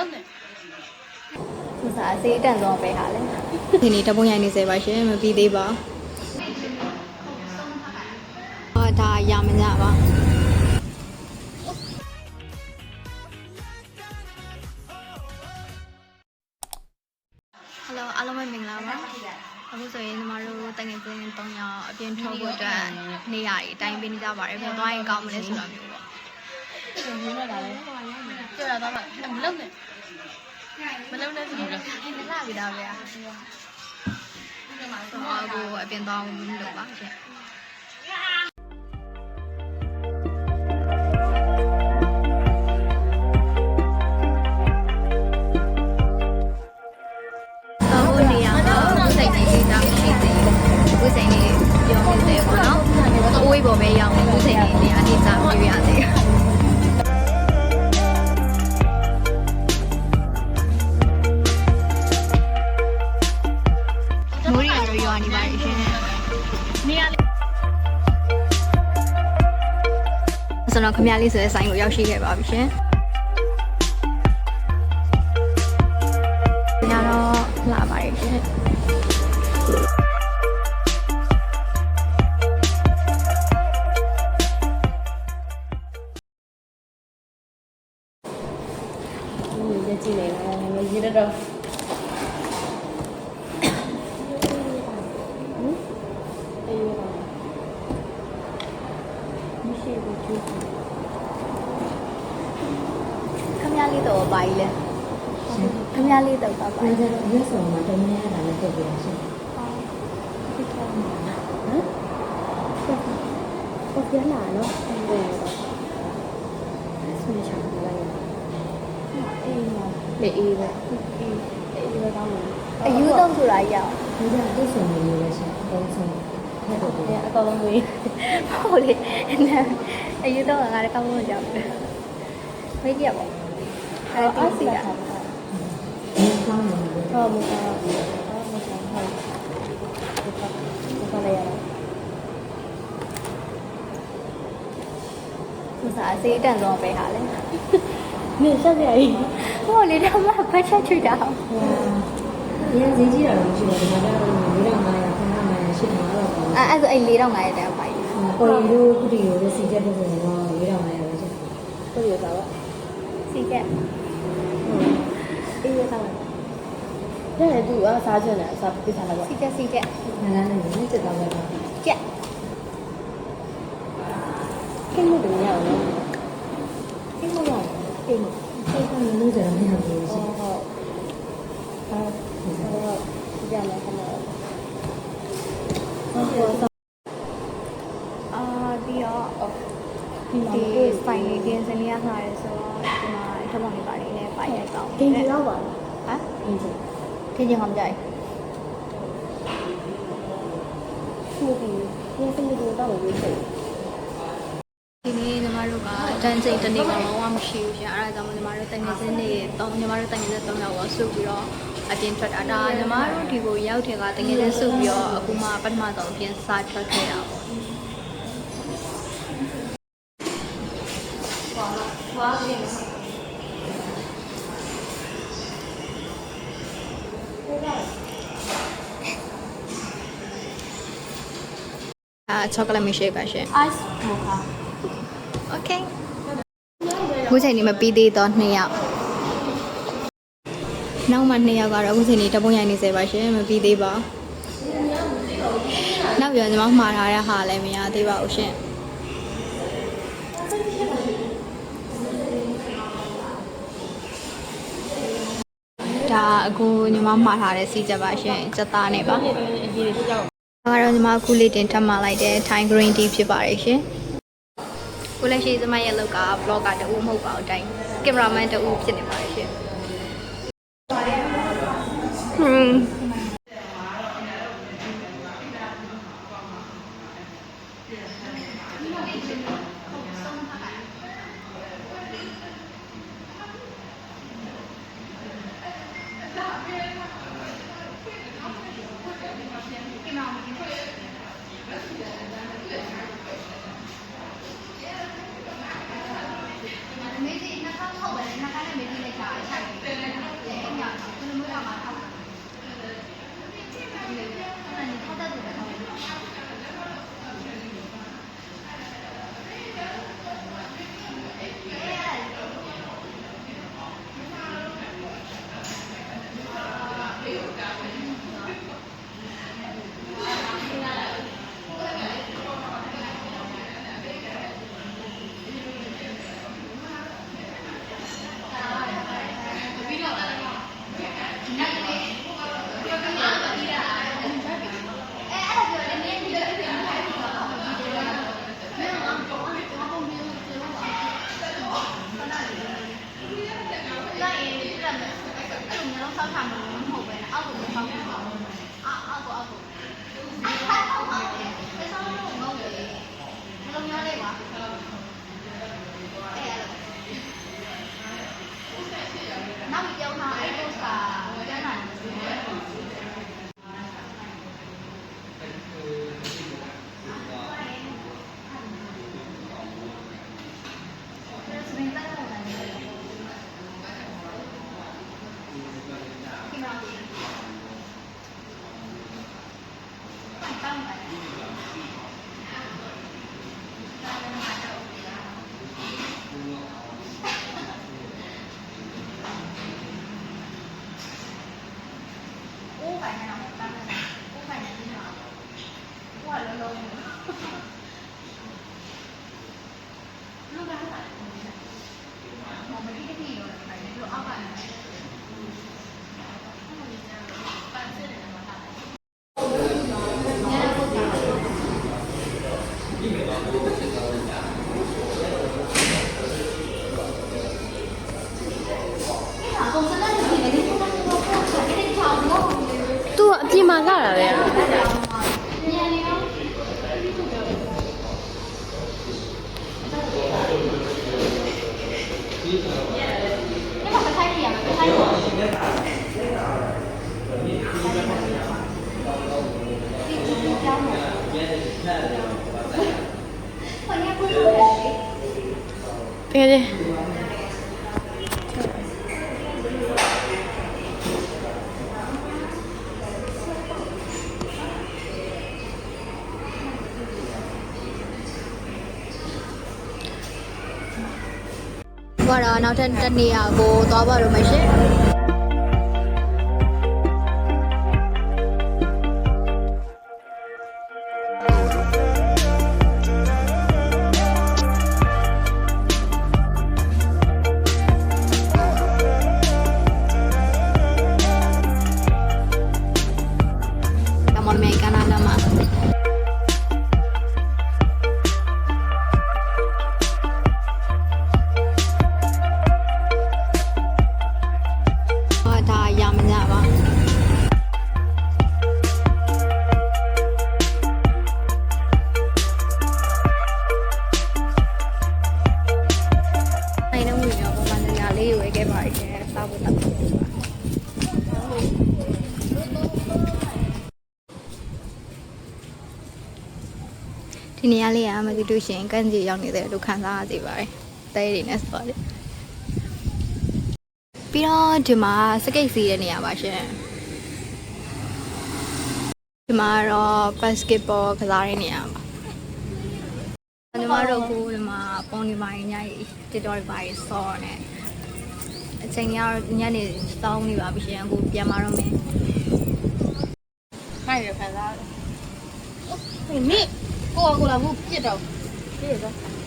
လုံးနဲ့သူစားအစေးအတန်ဆုံးပဲဟာလေဒီနေ့တပုံရိုင်းနေစေပါရှင်မပြီးသေးပါအာဒါရမညပါဟယ်လိုအားလုံးပဲမင်္ဂလာပါအခုဆိုရင်ညီမတို့တငယ်ချင်း၃ယောက်အပြင်ထွက်ဖို့အတွက်နေရာတွေအတိုင်းပေးနေကြပါတယ်ပြန်သွားရင်ကောင်းမလဲဆိုတာမျိုးပေါ့ ပြန်ရင်းနေတာလေကြွရတော့မလုံးနဲ့မလုံးနဲ့ဆိုတော့ဒီလာပြီဒါပဲအားဆိုတော့အခုအပြင်သွားဖို့လုပ်ပါရှင်တော့နေရတော့စိတ်ကြီးလေးတောင်းရှိသေးတယ်ဝိစိန်လေးပြောနေသေးပေါ့နော်အဝေးပေါ်ပဲရောက်နေဝိစိန်လေးနေရာနေစားပြရသေးတယ် ဆိုတော့ခမရလေးဆိုတဲ့ဆိုင်ကိုရောက်ရှိခဲ့ပါပြီရှင်ညတော့လာပါရဲ့ရှင်ရကြည့်နေလားငါရေးတော့မရှိဘူးကျူး ခမရလေးတော့ပါကြီးလဲ ရှင်အများလေးတော့ပါပါအဲ့ဒါရက်စုံမှာတမင်းရတာလည်းတက်ပြန်ရှင်ဟုတ်ကဲ့ဟမ်ပေါ်ပြန်လာတော့အဲ့ဒါဆွေးချောင်းလာရင်အေးပါလေအေးပါအေးအေးပါတော့အယူတော့ဆိုတာရအောင်ဒီကတိစုံနေရရှင်အကုန်ဆုံးအဲ့တော့အကောင်လုံးကြီးဟုတ်လေအယူတော့ငါလည်းကောင်းလို့ကြောက်မိတ်ရပါအဲ့ဒီစီက ဟုတ်မကောင်းဟုတ်မကောင်းဟုတ်ဒီကနေ့ရတာဥစားစေးတန်တော့ပဲဟာလေနေဆက်ရည်ဟိုလေတော့မဖတ်ချက်ချွတ်တာရင်းစည်းကြီးတာတော့ရှိတယ်ဒီမှာတော့4500 5500 8000တော့ပေါ့အဲအဲ့ဆိုအဲ့4500တဲ့ပိုင်ပေါ်ရီတို့ကုတီကိုလည်းစီချက်ပုံစံတော့4500ပဲရှိတယ်ကုတီရောပါစီချက် အေးရတာပါတဲ့သူအစားချင်တယ်အစားပြထားလိုက်ပါစီချက်စီချက်။နားလည်းလည်းစက်တော့ပဲပါချက်ခင်းလို့တယ်ရအောင်နော်။အဲ့လိုတော့အဲ့လိုအဲ့ကလည်းလည်းမရဘူးဟုရှင်တ်ဟုတ်အဲတော့ကြည့်ရမယ်ခဏဟုတ်ကဲ့အာပြီးတော့ဒီမှာဒီကိုဆိုင်လေးကင်းစနေရမှာရဲဆိုတော့ဒီမှာ ထပ်မနေပါလေးနဲ့ပိုင်ရိုက်ကောင်းဂိမ်းကြီးရောက်ပါဟမ်ဂိမ်းကြီးခင်းချင်းဟောင်းကြိုက်ဟုတ်ပြီဒီစနေကတော့ဝေးစိတ်ဒီနေ့ညီမတို့ကတန်းစိတ်တစ်နေ့ကလုံးဝမရှိဘူးရှင်အဲဒါကြောင့်ညီမတို့တငယ်ချင်းတွေတောင်းညီမတို့တငယ်ချင်း၃ယောက်ကိုစုပြီးတော့အပြင်ထွက်တာဒါညီမတို့ဒီကိုရောက်တယ်ကတငယ်ချင်းစုပြီးတော့အခုမှပထမဆုံးအပြင်စထွက်ခဲ့တာပေါ့ဝါးပြင် အာချောကလက်မရှိပါရှင် ice mocha Okay ခုချိန်นี้မပြီးသေးတော့2ယောက်နောက်မှ2ယောက်ကတော့အခုချိန်นี้တပုံရိုက်နေစေပါရှင်မပြီးသေးပါဘူးနောက်ပြန်ကျွန်မမှားထားတဲ့ဟာလည်းမရသေးပါဘူးရှင် ဒါအခုညီမမှားထားတဲ့စီချက်ပါရှင်စက်သားနဲ့ပါအရေးတွေကြောက်ဒါကတော့ညီမအခုလေးတင်ထပ်မလိုက်တဲ့ Thai Green Tea ဖြစ်ပါတယ်ရှင်။ကိုလက်ရှိညီမရဲ့လောက်က vlogger တူမဟုတ်ပါဘူးတိုင်း cameraman တူဖြစ်နေပါတယ်ရှင်။ဟွန်း အပြင်မှာလာတာလေ ကယ်ကြီးဘာတော့နောက်ထပ်တစ်နေရာကိုသွားပါတော့မယ်ရှင် လေးကိုဝယ်ခဲ့ပါရဲ့စားဖို့တောက်ဖို့ဆိုတာဒီနေရာလေးကမသိလို့ရှိရင်ကန့်ကြီးရောက်နေတယ်လို့ခံစားရသေးပါတယ်တဲတွေနဲ့ဆိုပါတယ်ပြီးတော့ဒီမှာစကိတ်စီးတဲ့နေရာပါရှင်ဒီမှာတော့ basketball ကစားတဲ့နေရာပါညီမတို့ကဒီမှာပုံဒီမိုင်းညကြီးတစ်တော်ပါရီစောနဲ့ အချိန်ကြီးကတော့ညနေစောင်းနေပါပြီရှင်အခုပြန်มาတော့မယ်ခိုင်းရခံစားဟိုနိကိုကကိုလာဘူးပြစ်တော့ပြစ်တော့